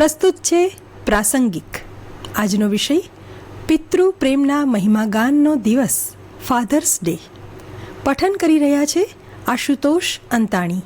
પ્રસ્તુત છે પ્રાસંગિક. આજનો વિષય, પિતૃ પ્રેમના મહિમાગાનનો દિવસ ફાધર્સ ડે પઠન કરી રહ્યા છે આશુતોષ અંતાણી.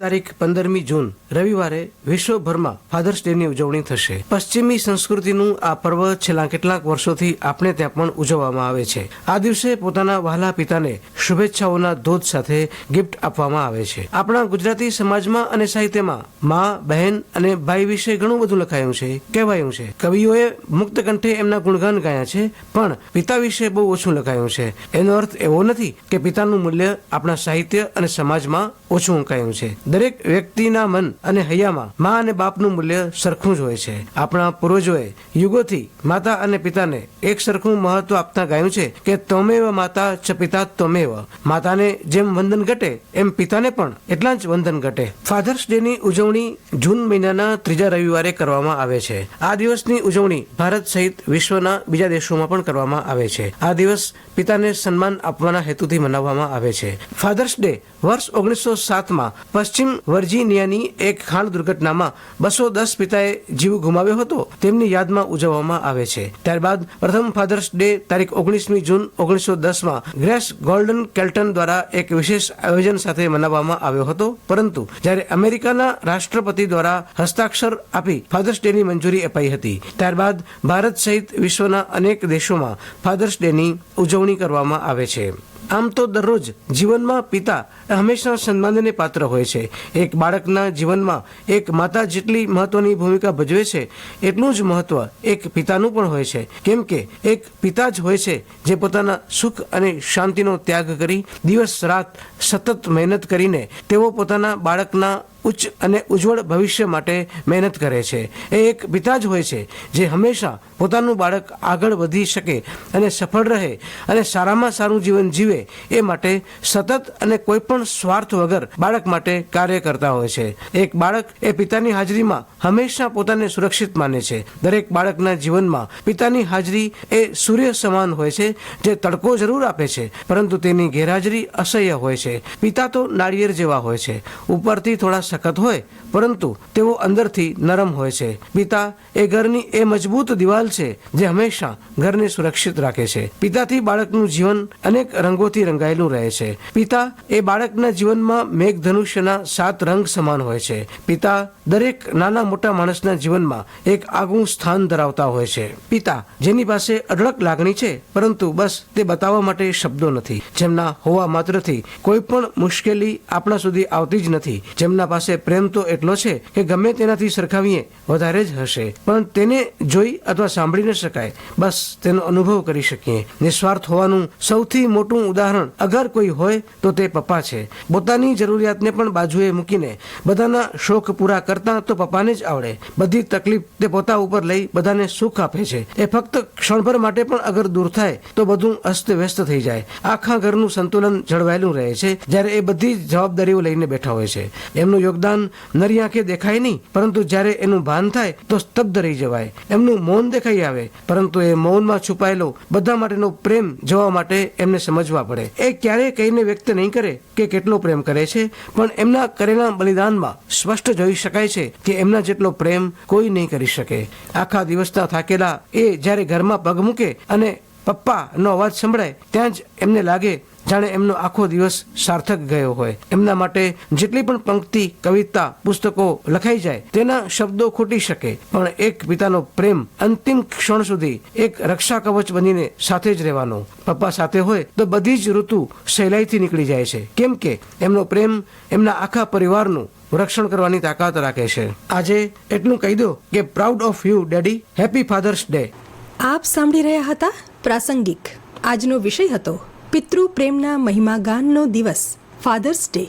તારીખ પંદરમી જૂન, રવિવારે વિશ્વભરમાં ફાધર્સ ડે ની ઉજવણી થશે. પશ્ચિમી સંસ્કૃતિનું આ પર્વ છેલ્લા કેટલાક વર્ષોથી આપણે ત્યાં પણ ઉજવવામાં આવે છે. આ દિવસે પોતાના વહાલા પિતાને શુભેચ્છાઓના ધોધ સાથે ગિફ્ટ આપવામાં આવે છે. આપણા ગુજરાતી સમાજમાં અને સાહિત્યમાં મા, બહેન અને ભાઈ વિશે ઘણું બધું લખાયું છે, કહેવાયું છે. કવિઓએ મુક્ત કંઠે એમના ગુણગાન ગાયા છે, પણ પિતા વિશે બહુ ઓછું લખાયું છે. એનો અર્થ એવો નથી કે પિતાનું મૂલ્ય આપણા સાહિત્ય અને સમાજમાં ઓછું અંકાયું છે. દરેક વ્યક્તિના મન અને હૈયામાં મા અને બાપનું મૂલ્ય સરખું જ હોય છે. આપણા પૂર્વજોએ યુગોથી માતા અને પિતાને એક સરખું મહત્વ આપતા ગાયું છે કે તમેવ માતા ચ પિતા તમેવ. માતાને જેમ વંદન ઘટે, એમ પિતાને પણ એટલા જ વંદન ઘટે. ફાધર્સ ડે ની ઉજવણી જૂન મહિનાના ત્રીજા રવિવારે કરવામાં આવે છે. આ દિવસની ઉજવણી ભારત સહિત વિશ્વના બીજા દેશોમાં પણ કરવામાં આવે છે. આ દિવસ પિતાને સન્માન આપવાના હેતુથી મનાવવામાં આવે છે. ફાધર્સ ડે વર્ષ ઓગણીસો સાતમાં પશ્ચિમ વર્જિનિયાની એક ખાણ દુર્ઘટનામાં બસો દસ પિતાએ જીવ ગુમાવ્યો હતો. તેમની યાદમાં ઉજવવામાં આવે છે. ત્યારબાદ પ્રથમ ફાધર્સ ડે તારીખ ઓગણીસમી જૂન ઓગણીસો દસમાં ગ્રેસ ગોલ્ડન કેલ્ટન દ્વારા એક વિશેષ આયોજન સાથે મનાવવામાં આવ્યો હતો. પરંતુ જ્યારે અમેરિકાના રાષ્ટ્રપતિ દ્વારા હસ્તાક્ષર આપી ફાધર્સ ડે ની મંજૂરી અપાઈ હતી, ત્યારબાદ ભારત સહિત વિશ્વના અનેક દેશોમાં ફાધર્સ ડે ની ઉજવણી કરવામાં આવે છે. આમ તો દરરોજ જીવનમાં પિતા હંમેશા સન્માનને પાત્ર હોય છે. એક બાળકના જીવનમાં એક માતા જેટલી મહત્વની ભૂમિકા ભજવે છે, એટલું જ મહત્વ એક પિતાનું પણ હોય છે. કેમ કે એક પિતા જ હોય છે જે પોતાના સુખ અને શાંતિનો ત્યાગ કરી દિવસ રાત સતત મહેનત કરીને તેઓ પોતાના બાળકના ઉચ્ચ અને ઉજ્જવળ ભવિષ્ય માટે મહેનત કરે છે. એ એક પિતા જ હોય છે, જે હંમેશા પોતાનું બાળક આગળ વધી શકે અને સફળ રહે અને સારામાં સારું જીવન જીવે એ માટે સતત અને કોઈ પણ સ્વાર્થ વગર બાળક માટે કાર્ય કરતા હોય છે. એક બાળક એ પિતાની હાજરીમાં હંમેશા પોતાને સુરક્ષિત માને છે. દરેક બાળકના જીવનમાં પિતાની હાજરી એ સૂર્ય સમાન હોય છે, જે તડકો જરૂર આપે છે, પરંતુ તેની ગેરહાજરી અસહ્ય હોય છે. પિતા તો નાળિયેર જેવા હોય છે. ઉપરથી થોડા સખત હોય, પરંતુ તેઓ અંદરથી નરમ હોય છે. પિતા, એ ઘરની એ મજબૂત દિવાલ છે જે હંમેશા ઘરને સુરક્ષિત રાખે છે. પિતાથી બાળકનું જીવન અનેક રંગોથી રંગાયેલું રહે છે. પિતા, એ બાળકના જીવનમાં મેઘધનુષ્યના સાત રંગ સમાન હોય છે. પિતા, દરેક નાના મોટા માણસના જીવનમાં એક આગવું સ્થાન ધરાવતા હોય છે. પિતા, જેની પાસે અઢળક લાગણી છે, પરંતુ બસ તે બતાવવા માટે શબ્દો નથી. જેમના હોવા માત્રથી કોઈ પણ મુશ્કેલી આપણા સુધી આવતી જ નથી. જેમના પાસે પ્રેમ તો એટલો છે કે ગમે તેનાથી સરખાવીએ, વધારે જ હશે. પણ તેને જોઈ અથવા સાંભળી ન શકાય. બસ તેનો અનુભવ કરી શકીએ. નિસ્વાર્થ હોવાનું સૌથી મોટું ઉદાહરણ અગર કોઈ હોય તો તે પપ્પા છે. પોતાની જરૂરિયાતને પણ બાજુએ મૂકીને બધાના શોખ પૂરા કરતા તો પપ્પાને જ આવડે. બધી તકલીફ તે પોતા ઉપર લઈ બધાને સુખ આપે છે. એ ફક્ત ક્ષણભર માટે પણ અગર દૂર થાય તો બધું અસ્ત વ્યસ્ત થઈ જાય. આખા ઘરનું સંતુલન જળવાયેલું રહે છે. જ્યારે એ બધી જવાબદારીઓ લઈને બેઠા હોય છે. એમનું યોગદાન નરી આંખે દેખાય નહીં, પરંતુ જ્યારે એનું ભાન થાય તો સ્તબ્ધ રહી જવાય. એમનું મૌન દેખાઈ આવે, પરંતુ એ મૌનમાં છુપાયેલો બધા માટેનો પ્રેમ જોવા માટે એમને સમજવા પડે. એ ક્યારેય કહીને વ્યક્ત નહીં કરે કે કેટલો પ્રેમ કરે છે, પણ એમના કરેલા બલિદાનમાં સ્પષ્ટ જોઈ શકાય છે કે એમના જેટલો પ્રેમ કોઈ નહીં કરી શકે. આખા દિવસના થાકેલા એ જ્યારે ઘરમાં પગ મૂકે અને પપ્પાનો અવાજ સંભળાય, ત્યાં જ એમને લાગે જાણે એમનો આખો દિવસ સાર્થક ગયો હોય. એમના માટે જેટલી પણ પંક્તિ, કવિતા, પુસ્તકો લખાઈ જાય, તેના શબ્દો ખૂટી શકે. પણ એક પિતાનો પ્રેમ અંતિમ ક્ષણ સુધી એક રક્ષા કવચ બનીને સાથે જ રહેવાનો. પપ્પા સાથે હોય તો બધી જ ઋતુ સહેલાઈથી નીકળી જાય છે. કેમ કે એમનો પ્રેમ એમના આખા પરિવારનું રક્ષણ કરવાની તાકાત રાખે છે. આજે એટલું કહી દો કે proud of you, daddy. Happy father's day. આપ સાંભળી રહ્યા હતા પ્રાસંગિક. આજનો વિષય હતો પિતૃ પ્રેમના મહિમાગાનનો દિવસ ફાધર્સ ડે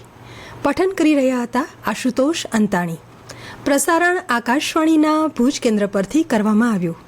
પઠન કરી રહ્યા હતા આશુતોષ અંતાણી. પ્રસારણ આકાશવાણીના ભુજ કેન્દ્ર પરથી કરવામાં આવ્યું.